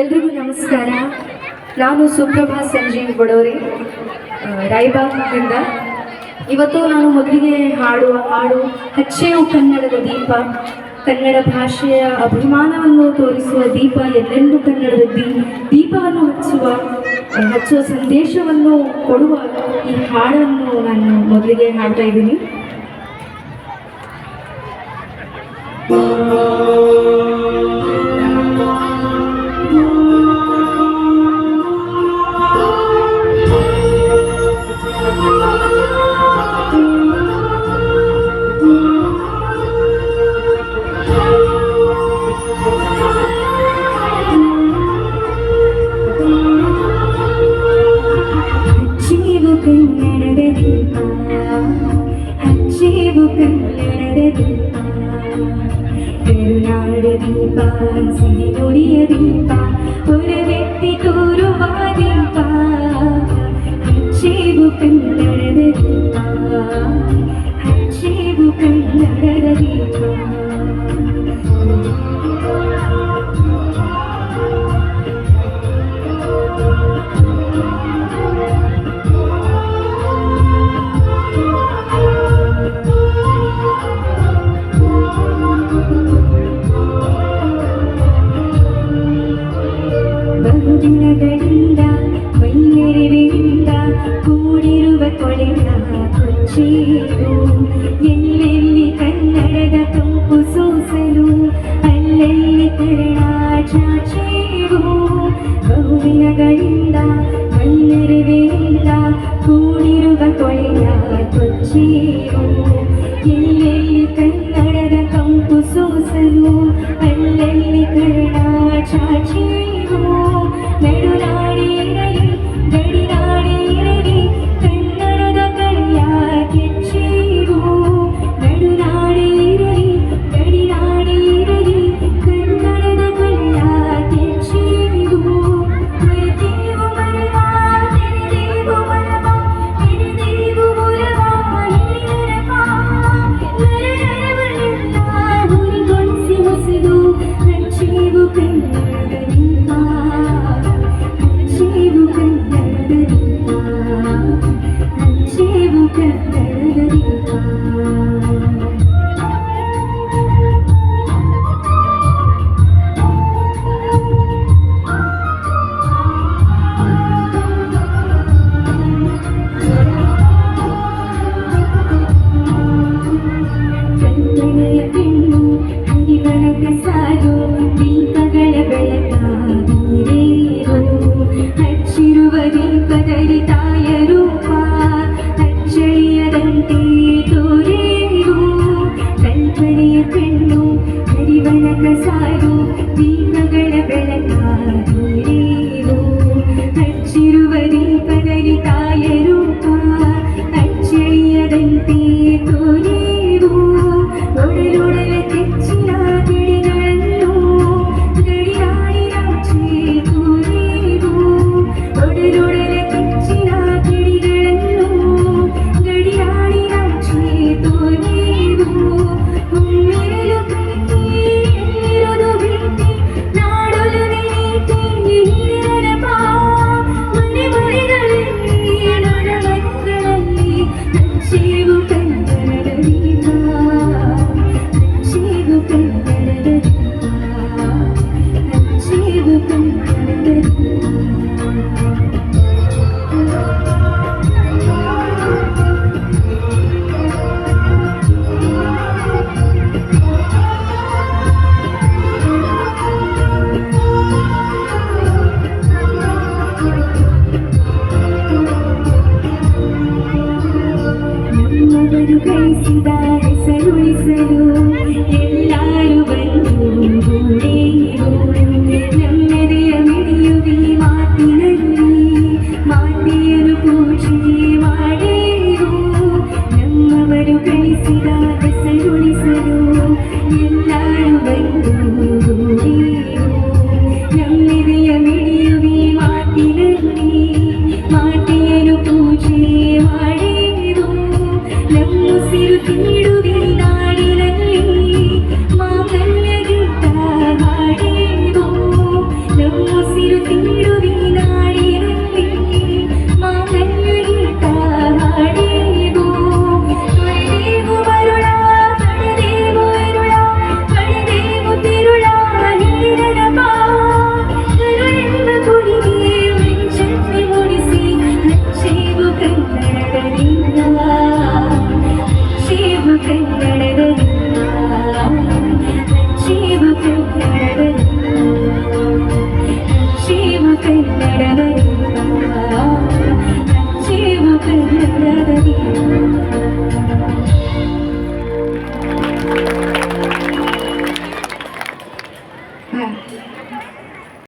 ಎಲ್ರಿಗೂ ನಮಸ್ಕಾರ. ನಾನು ಸುಪ್ರಭಾ ಸಂಜೀವ್ ಬಡೋರಿ. ರಾಯಬಾಗ್ನಿಂದ ಇವತ್ತು ನಾನು ಮೊದಲಿಗೆ ಹಾಡುವ ಹಾಡು, ಹಚ್ಚೆಯು ಕನ್ನಡದ ದೀಪ, ಕನ್ನಡ ಭಾಷೆಯ ಅಭಿಮಾನವನ್ನು ತೋರಿಸುವ ದೀಪ, ಎಲ್ಲೆಂದು ಕನ್ನಡದ ದೀಪವನ್ನು ಹಚ್ಚುವ ಹಚ್ಚುವ ಸಂದೇಶವನ್ನು ಕೊಡುವ ಈ ಹಾಡನ್ನು ನಾನು ಮೊದಲಿಗೆ ಹಾಡ್ತಾ ಇದ್ದೀನಿ. കല്ലടതു അച്ചീവു കല്ലടതു കരുണാട് ദീപ സിരിയൊടിയ ദീപ ഒരു വ്യക്തി കൂറുവാ ദീപ അച്ചീവു കല്ലടതു ദീപ അച്ചീവു കല്ലട ദീപ ಕೂಡಿರುವ ಕೊಳೆಯ ಕೊಚ್ಚೇರು ಎಲ್ಲೆಲ್ಲಿ ಕನ್ನಡದ ಕಂಪು ಸೂಸಲು ಅಲ್ಲೆಲ್ಲಿ ಕನ್ನಡ ಚಾಚೇರು ಬಹುದಿನಗಳಿಂದ ಮೈನೆರವಿನಿಂದ ಕೂಡಿರುವ ಕೊಳೆಯ ಕೊಚ್ಚೇರು ಎಲ್ಲೆಲ್ಲಿ ಕನ್ನಡದ ಕಂಪು ಸೂಸಲು ಅಲ್ಲೆಲ್ಲಿ ಕನ್ನಡ ಚಾಚೇರು പ്രണയ പെണ്ണു അതിവനക്ക് സാരു ನಮ್ಮವರು ಗಳಿಸಿದ ಹೆಸರುಳಿಸಲು ಎಲ್ಲರೂ ಬಂದು